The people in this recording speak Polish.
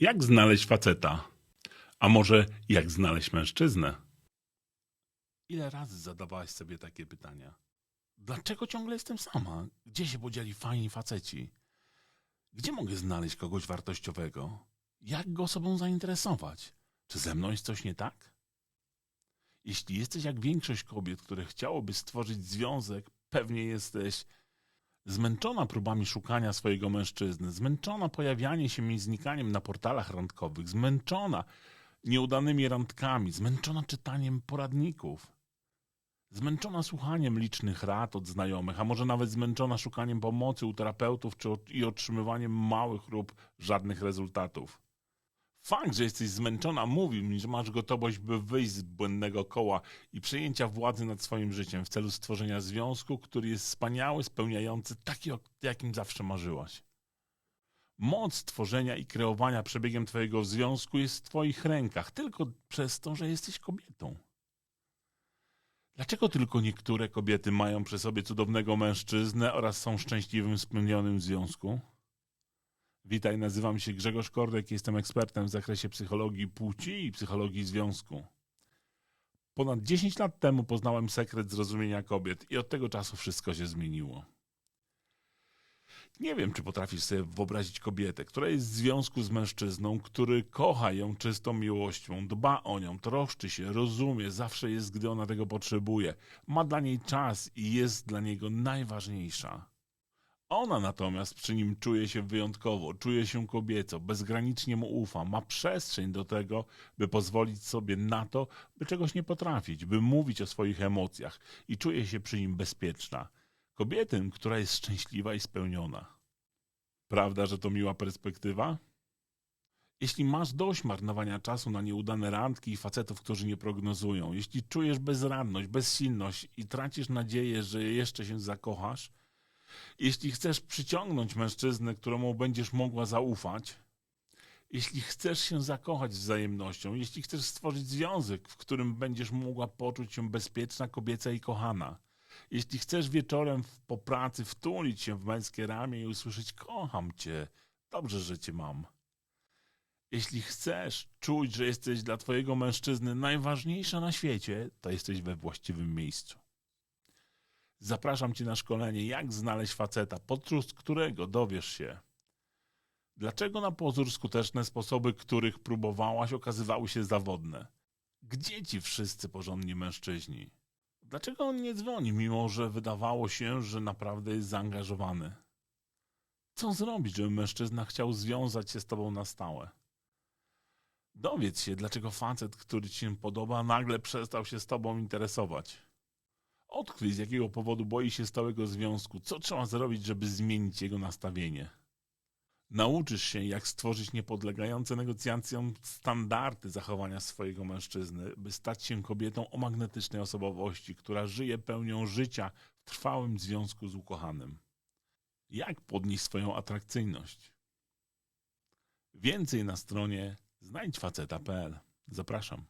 Jak znaleźć faceta? A może jak znaleźć mężczyznę? Ile razy zadawałaś sobie takie pytania? Dlaczego ciągle jestem sama? Gdzie się podzieli fajni faceci? Gdzie mogę znaleźć kogoś wartościowego? Jak go sobą zainteresować? Czy ze mną jest coś nie tak? Jeśli jesteś jak większość kobiet, które chciałoby stworzyć związek, pewnie jesteś zmęczona próbami szukania swojego mężczyzny, zmęczona pojawianiem się i znikaniem na portalach randkowych, zmęczona nieudanymi randkami, zmęczona czytaniem poradników, zmęczona słuchaniem licznych rad od znajomych, a może nawet zmęczona szukaniem pomocy u terapeutów czy, i otrzymywaniem małych lub żadnych rezultatów. Fakt, że jesteś zmęczona, mówi mi, że masz gotowość, by wyjść z błędnego koła i przejęcia władzy nad swoim życiem w celu stworzenia związku, który jest wspaniały, spełniający taki, o jakim zawsze marzyłaś. Moc tworzenia i kreowania przebiegiem Twojego związku jest w Twoich rękach, tylko przez to, że jesteś kobietą. Dlaczego tylko niektóre kobiety mają przy sobie cudownego mężczyznę oraz są szczęśliwym, spełnionym związku? Witaj, nazywam się Grzegorz Kordek, jestem ekspertem w zakresie psychologii płci i psychologii związku. Ponad 10 lat temu poznałem sekret zrozumienia kobiet i od tego czasu wszystko się zmieniło. Nie wiem, czy potrafisz sobie wyobrazić kobietę, która jest w związku z mężczyzną, który kocha ją czystą miłością, dba o nią, troszczy się, rozumie, zawsze jest, gdy ona tego potrzebuje, ma dla niej czas i jest dla niego najważniejsza. Ona natomiast przy nim czuje się wyjątkowo, czuje się kobieco, bezgranicznie mu ufa, ma przestrzeń do tego, by pozwolić sobie na to, by czegoś nie potrafić, by mówić o swoich emocjach i czuje się przy nim bezpieczna. Kobietę, która jest szczęśliwa i spełniona. Prawda, że to miła perspektywa? Jeśli masz dość marnowania czasu na nieudane randki i facetów, którzy nie prognozują, jeśli czujesz bezradność, bezsilność i tracisz nadzieję, że jeszcze się zakochasz, jeśli chcesz przyciągnąć mężczyznę, któremu będziesz mogła zaufać, jeśli chcesz się zakochać wzajemnością, jeśli chcesz stworzyć związek, w którym będziesz mogła poczuć się bezpieczna, kobieca i kochana, jeśli chcesz wieczorem po pracy wtulić się w męskie ramię i usłyszeć kocham cię, dobrze, że cię mam. Jeśli chcesz czuć, że jesteś dla twojego mężczyzny najważniejsza na świecie, to jesteś we właściwym miejscu. Zapraszam Cię na szkolenie, jak znaleźć faceta, podczas którego dowiesz się, dlaczego na pozór skuteczne sposoby, których próbowałaś, okazywały się zawodne. Gdzie ci wszyscy porządni mężczyźni? Dlaczego on nie dzwoni, mimo że wydawało się, że naprawdę jest zaangażowany? Co zrobić, żeby mężczyzna chciał związać się z Tobą na stałe? Dowiedz się, dlaczego facet, który Ci się podoba, nagle przestał się z Tobą interesować. Odkryj, z jakiego powodu boi się stałego związku, co trzeba zrobić, żeby zmienić jego nastawienie. Nauczysz się, jak stworzyć niepodlegające negocjacjom standardy zachowania swojego mężczyzny, by stać się kobietą o magnetycznej osobowości, która żyje pełnią życia w trwałym związku z ukochanym. Jak podnieść swoją atrakcyjność? Więcej na stronie znajdźfaceta.pl. Zapraszam.